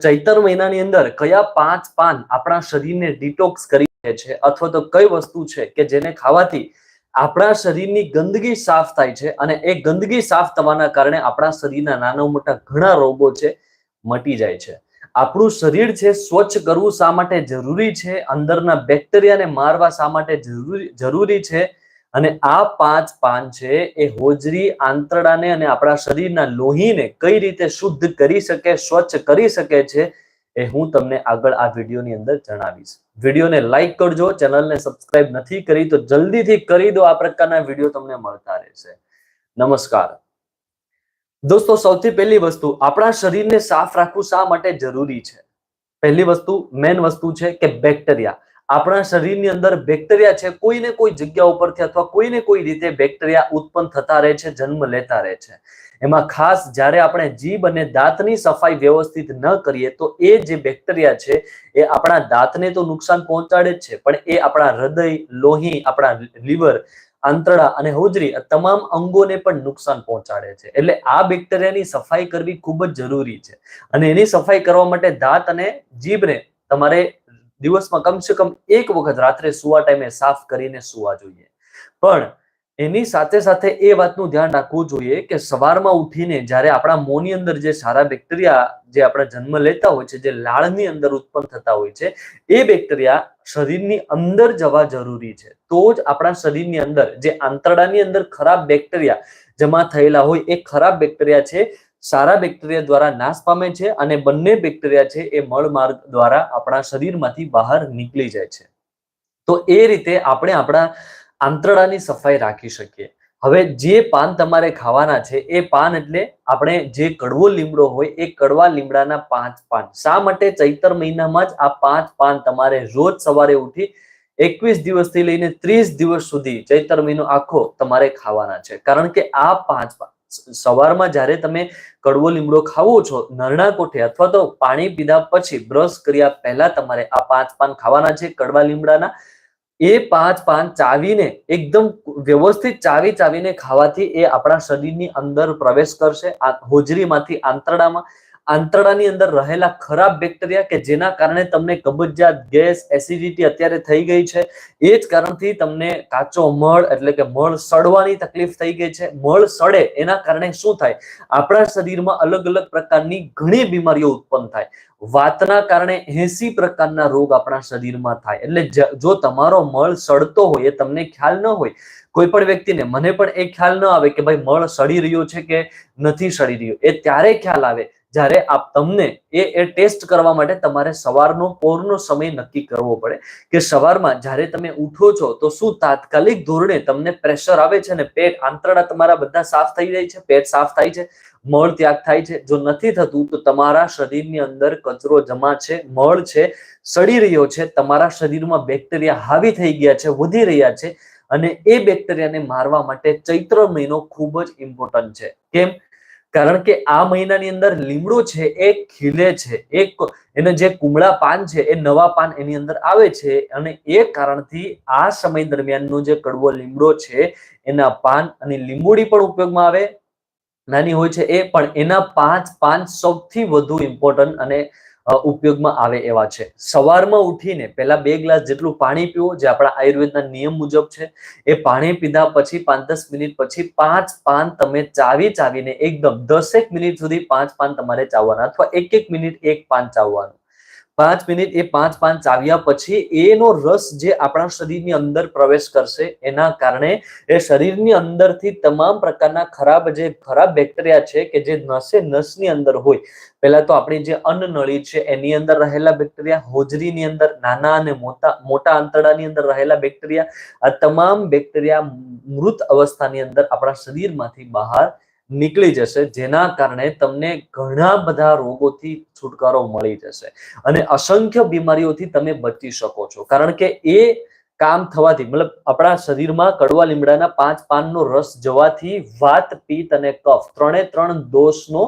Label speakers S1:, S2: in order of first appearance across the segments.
S1: ચૈતર મહિનાની અંદર કયા પાંચ પાન આપણા શરીરને ડિટોક્સ કરી છે? અથવા તો કઈ વસ્તુ છે કે જેને ખાવાથી આપણા શરીરની ગંદકી સાફ થાય છે અને એ ગંદકી સાફ થવાના કારણે આપણા શરીરના નાના મોટા ઘણા રોગો છે, મટી જાય છે. આપણું શરીર છે સ્વચ્છ કરવું શા માટે જરૂરી છે? અંદરના બેક્ટેરિયાને મારવા શા માટે જરૂરી જરૂરી છે? અને આ પાંચ પાન છે એ હોજરી આંતરડાને અને આપણા શરીરના લોહીને કઈ રીતે શુદ્ધ કરી શકે, સ્વચ્છ કરી શકે છે એ હું તમને આગળ આ વિડીયોની અંદર જણાવીશ. વિડીયોને લાઈક કરજો, ચેનલને સબસ્ક્રાઇબ નથી કરી તો જલ્દીથી કરી દો, આ પ્રકારના વીડિયો તમને મળતા રહેશે. નમસ્કાર. દોસ્તો, સૌથી પહેલી વસ્તુ, આપણા શરીરને સાફ રાખવું શા માટે જરૂરી છે? પહેલી વસ્તુ મેન વસ્તુ છે કે બેક્ટેરિયા આપણા શરીરની અંદર બેક્ટેરિયા છે, કોઈને કોઈ જગ્યા ઉપરથી અથવા કોઈને કોઈ રીતે બેક્ટેરિયા ઉત્પન્ન થતા રહે છે, જન્મ લેતા રહે છે. એમાં ખાસ જ્યારે આપણે જીભ અને દાંતની સફાઈ વ્યવસ્થિત ન કરીએ, તો એ જે બેક્ટેરિયા છે, એ આપણા દાંતને તો નુકસાન પહોંચાડે જ છે, પણ એ આપણા હૃદય, લોહી, આપણા લીવર, આંતરડા અને હોજરી તમામ અંગોને પણ નુકસાન પહોંચાડે છે. એટલે આ બેક્ટેરિયાની સફાઈ કરવી ખૂબ જ જરૂરી છે. અને એની સફાઈ કરવા માટે દાંત અને જીભને તમારે દિવસમાં કમસે કમ એક વખત રાત્રે સુવા ટાઈમે સાફ કરીને સુવા જોઈએ. પણ એની સાથે સાથે એ વાતનું ધ્યાન રાખવું જોઈએ કે સવારમાં ઉઠીને જ્યારે આપણા મોંની અંદર જે સારા બેક્ટેરિયા જે આપણા જન્મ લેતા હોય છે, જે લાળની અંદર ઉત્પન્ન થતા હોય છે, એ બેક્ટેરિયા શરીરની અંદર જવા જરૂરી છે. તો જ આપણા શરીરની અંદર જે આંતરડાની અંદર ખરાબ બેક્ટેરિયા જમા થયેલા હોય, એ ખરાબ બેક્ટેરિયા છે સારા બેક્ટેરિયા દ્વારા નાશ પામે છે અને બંને બેક્ટેરિયા છે એ મળ માર્ગ દ્વારા આપણા શરીરમાંથી બહાર નીકળી જાય છે. તો એ રીતે આપણે આપણા આંતરડાની સફાઈ રાખી શકીએ. હવે જે પાન તમારે ખાવાના છે, એ પાન એટલે આપણે જે કડવો લીમડો હોય, એ કડવા લીમડાના પાંચ પાન. શા માટે ચૈતર મહિનામાં જ આ પાંચ પાન તમારે રોજ સવારે ઉઠી એકવીસ દિવસથી લઈને ત્રીસ દિવસ સુધી ચૈતર મહિનો આખો તમારે ખાવાના છે. કારણ કે આ પાંચ પાન સવારમાં જ્યારે તમે કડવો લીમડો ખાવો છો, નરણા કોઠે અથવા તો પાણી પીધા પછી બ્રશ કર્યા પહેલા તમારે આ પાંચ પાન ખાવાના છે, કડવા લીમડાના. એ પાંચ પાન ચાવીને, એકદમ વ્યવસ્થિત ચાવી ચાવીને ખાવાથી એ આપણા શરીરની અંદર પ્રવેશ કરશે, આ હોજરીમાંથી આંતરડામાં આંતરડાની અંદર રહેલા ખરાબ બેક્ટેરિયા કે જેના કારણે તમને કબજિયાત, ગેસ, એસિડિટી અત્યારે થઈ ગઈ છે. એ જ કારણથી તમને કાચો મળ એટલે કે મળ સડવાની તકલીફ થઈ ગઈ છે. મળ સડે એના કારણે શું થાય? આપણા શરીરમાં અલગ અલગ પ્રકારની ઘણી બીમારીઓ ઉત્પન્ન થાય. વાતના કારણે એસી પ્રકારના રોગ આપણા શરીરમાં થાય. એટલે જો તમારો મળ સડતો હોય, એ તમને ખ્યાલ ન હોય કોઈ પણ વ્યક્તિને મને પણ એ ખ્યાલ ન આવે કે ભાઈ મળ સડી રહ્યો છે કે નથી સડી રહ્યો. એ ત્યારે ખ્યાલ આવે જ્યારે આપ તમને એ એ ટેસ્ટ કરવા માટે તમારે સવારનો, પોરનો સમય નક્કી કરવો પડે કે સવારમાં જ્યારે તમે ઉઠો છો, તો શું તાત્કાલિક ધોરણે તમને પ્રેશર આવે છે ને પેટ, આંતરડા તમારા બધા સાફ થઈ જાય છે, પેટ સાફ થાય છે, મળ ત્યાગ થાય છે. જો નથી થતું, તો તમારા શરીરની અંદર કચરો જમા છે, મળ છે, સડી રહ્યો છે, તમારા શરીરમાં બેક્ટેરિયા હાવી થઈ ગયા છે, વધી રહ્યા છે અને એ બેક્ટેરિયાને મારવા માટે ચૈત્ર મહિનો ખૂબ જ ઇમ્પોર્ટન્ટ છે. કેમ? કારણ કે આ મહિનાની અંદર લીમડું છે, એ ખીલે છે એક એને જે કુમળા પાન છે, એ નવા પાન એની અંદર આવે છે અને એ કારણથી આ સમય દરમિયાનનો જે કડવો લીમડો છે, એના પાન અને લીંબુડી પણ ઉપયોગમાં આવે. નાની હોય છે એ, પણ એના પાંચ પાન સૌથી વધુ ઇમ્પોર્ટન્ટ અને ઉપયોગમાં આવે એવા છે. સવારમાં ઉઠીને પહેલા બે ગ્લાસ જેટલું પાણી પીવો, જે આપણા આયુર્વેદના નિયમ મુજબ છે, એ પાણી પીધા પછી પાંચ દસ મિનિટ પછી પાંચ પાન તમે ચાવી ચાવીને એકદમ દસેક મિનિટ સુધી પાંચ પાન તમારે ચાવવાના અથવા એક એક મિનિટ એક પાન ચાવવાનું. પાંચ મિનિટ એ પાંચ પાંચ ચાવ્યા પછી એનો રસ જે આપણા શરીરની અંદર પ્રવેશ કરશે, એના કારણે એ શરીરની અંદરથી તમામ પ્રકારના ખરાબ જે ખરાબ બેક્ટેરિયા છે કે જે નસે નસની અંદર હોય, પહેલા તો આપણી જે અન્નનળી છે એની અંદર રહેલા બેક્ટેરિયા, હોજરીની અંદર નાના અને મોટા મોટા આંતરડાની અંદર રહેલા બેક્ટેરિયા, આ તમામ બેક્ટેરિયા મૃત અવસ્થાની અંદર આપણા શરીરમાંથી બહાર નીકળી જશે, જેના કારણે તમને ઘણા બધા રોગોથી છુટકારો મળી જશે. અને અસંખ્ય બીમારીઓથી તમે બચી શકો છો. કારણ કે એ કામ થવાથી, મતલબ આપણા શરીરમાં કડવા લીમડાના પાંચ પાનનો રસ જવાથી વાત, પિત્ત અને કફ ત્રણે ત્રણ દોષનો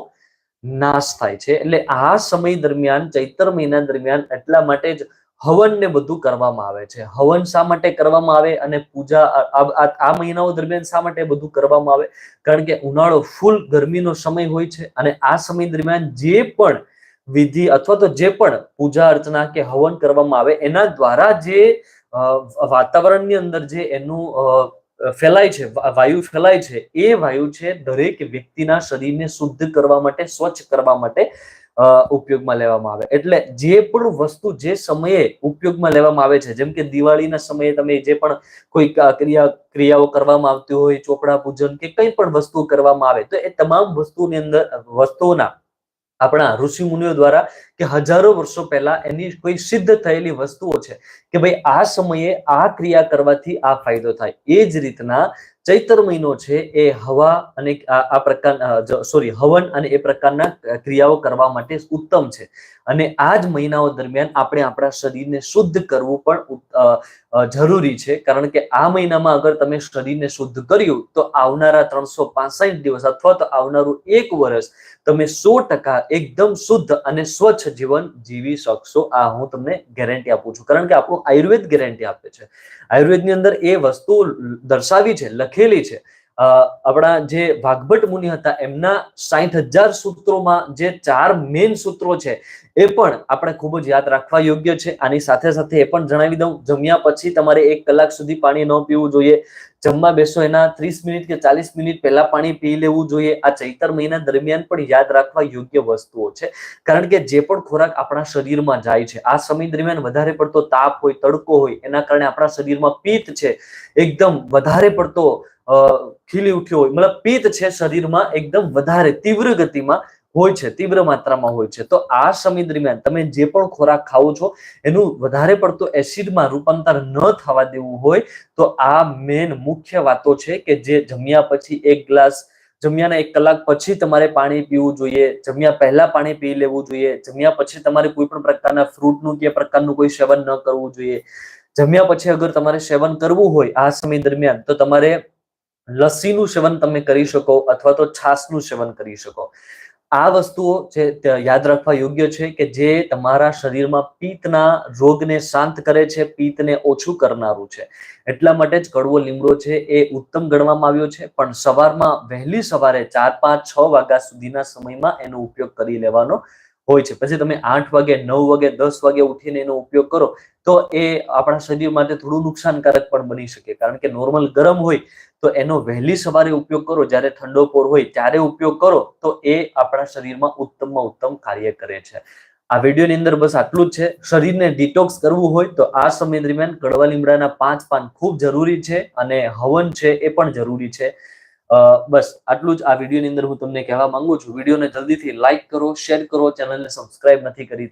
S1: નાશ થાય છે. એટલે આ સમય દરમિયાન, ચૈતર મહિના દરમિયાન એટલા માટે જ હવન ને બધું કરવામાં આવે છે. હવન શા માટે કરવામાં આવે અને પૂજા આ મહિનાઓ દરમિયાન શા માટે બધું કરવામાં આવે? કારણ કે ઉનાળો ફૂલ ગરમીનો સમય હોય છે અને આ સમય દરમિયાન જે પણ વિધિ અથવા તો જે પણ પૂજા અર્ચના કે હવન કરવામાં આવે, એના દ્વારા જે વાતાવરણની અંદર જે એનું ફેલાય છે વાયુ ફેલાય છે, એ વાયુ છે દરેક વ્યક્તિના શરીરને શુદ્ધ કરવા માટે, સ્વચ્છ કરવા માટે ઉપયોગમાં લેવામાં આવે. એટલે જે પણ વસ્તુ જે સમયે ઉપયોગમાં લેવામાં આવે છે, જેમ કે દિવાળીના સમયે તમે જે પણ કોઈ ક્રિયા, ક્રિયાઓ કરવામાં આવતી હોય, ચોપડા પૂજન કે કંઈ પણ વસ્તુ કરવામાં આવે, તો એ તમામ વસ્તુની અંદર, વસ્તુઓના આપણા ઋષિ મુનિઓ દ્વારા કે હજારો વર્ષો પહેલા એની કોઈ સિદ્ધ થયેલી વસ્તુઓ છે કે ભાઈ આ સમયે આ ક્રિયા કરવાથી આ ફાયદો થાય. એ જ રીતના ચૈતર મહિનો છે એ હવા અને આ પ્રકાર સોરી હવન અને એ પ્રકારના ક્રિયાઓ કરવા માટે ઉત્તમ છે. અને આ જ મહિનાઓ દરમિયાન આપણે આપણા શરીરને શુદ્ધ કરવું પણ જરૂરી છે. કારણ કે આ મહિનામાં અગર તમે શરીરને શુદ્ધ કર્યું તો આવનારા ત્રણસો દિવસ અથવા તો આવનારું એક વર્ષ તમે સો ટકા એકદમ શુદ્ધ અને સ્વચ્છ જીવન જીવી શકશો. આ હું તમને ગેરંટી આપું છું. કારણ કે આપણું આયુર્વેદ ગેરંટી આપે છે. આયુર્વેદની અંદર એ વસ્તુ દર્શાવી છે, લખેલી છે આપણા જે વાઘભટ મુનિ હતા, એમના સાઠ હજાર સૂત્રોમાં જે ચાર મેન સૂત્રો છે, એ પણ આપણે ખૂબ જ યાદ રાખવા યોગ્ય છે. આની સાથે સાથે એ પણ જણાવી દઉં, જમ્યા પછી તમારે એક કલાક સુધી પાણી ન પીવું જોઈએ. જમવા બેસો એના ત્રીસ મિનિટ કે ચાલીસ મિનિટ પહેલા પાણી પી લેવું જોઈએ. આ ચૈતર મહિના દરમિયાન પણ યાદ રાખવા યોગ્ય વસ્તુઓ છે. કારણ કે જે પણ ખોરાક આપણા શરીરમાં જાય છે, આ સમય દરમિયાન વધારે પડતો તાપ હોય, તડકો હોય, એના કારણે આપણા શરીરમાં પિત્ત છે, એકદમ વધારે પડતો ખીલી ઉઠ્યો હોય, મતલબ પિત્ત છે શરીરમાં એકદમ વધારે તીવ્ર ગતિમાં હોય છે, તીવ્ર માત્રામાં હોય છે. તો આ સમય દરમિયાન તમે જે પણ ખોરાક ખાઓ છો, એનું વધારે પડતું એસિડમાં રૂપાંતર ન થવા દેવું હોય, તો આ મેન મુખ્ય વાતો છે કે જે જમ્યા પછી એક ગ્લાસ, જમ્યાના એક કલાક પછી તમારે પાણી પીવું જોઈએ, જમ્યા પહેલા પાણી પી લેવું જોઈએ, જમ્યા પછી તમારે કોઈ પણ પ્રકારના ફ્રૂટનું કે પ્રકારનું કોઈ સેવન ન કરવું જોઈએ. જમ્યા પછી અગર તમારે સેવન કરવું હોય આ સમય દરમિયાન, તો તમારે લસ્સીનું સેવન તમે કરી શકો અથવા તો છાશનું સેવન કરી શકો. આ વસ્તુઓ જે યાદ રાખવા યોગ્ય છે કે જે તમારા શરીરમાં પિત્તના રોગને શાંત કરે છે, પિત્તને ઓછું કરનારું છે. એટલા માટે જ કડવો લીમડો છે એ ઉત્તમ ગણવામાં આવ્યો છે, પણ સવારમાં વહેલી સવારે ચાર પાંચ છ વાગ્યા સુધીના સમયમાં એનો ઉપયોગ કરી લેવાનો હોય છે. પછી તમે આઠ વાગે, નવ વાગે, દસ વાગે ઉઠીને એનો ઉપયોગ કરો, તો એ આપણા શરીર માટે થોડું નુકસાનકારક પણ બની શકે. કારણ કે નોર્મલ ગરમ હોય, તો એનો વહેલી સવારે ઉપયોગ કરો. જ્યારે ઠંડો પોર હોય, ત્યારે ઉપયોગ કરો, તો એ આપણા શરીરમાં ઉત્તમમાં ઉત્તમ કાર્ય કરે છે. આ વિડીયોની અંદર બસ આટલું જ છે. શરીરને ડિટોક્સ કરવું હોય, તો આ સમય દરમિયાન કડવા લીમડાના પાંચ પાન ખૂબ જરૂરી છે અને હવન છે એ પણ જરૂરી છે. બસ, આટલું જ આ વિડીયોની અંદર હું તમને કહેવા માંગુ છું. વિડીયોને જલ્દીથી લાઇક કરો શેર કરો ચેનલને સબસ્ક્રાઇબ નથી કરી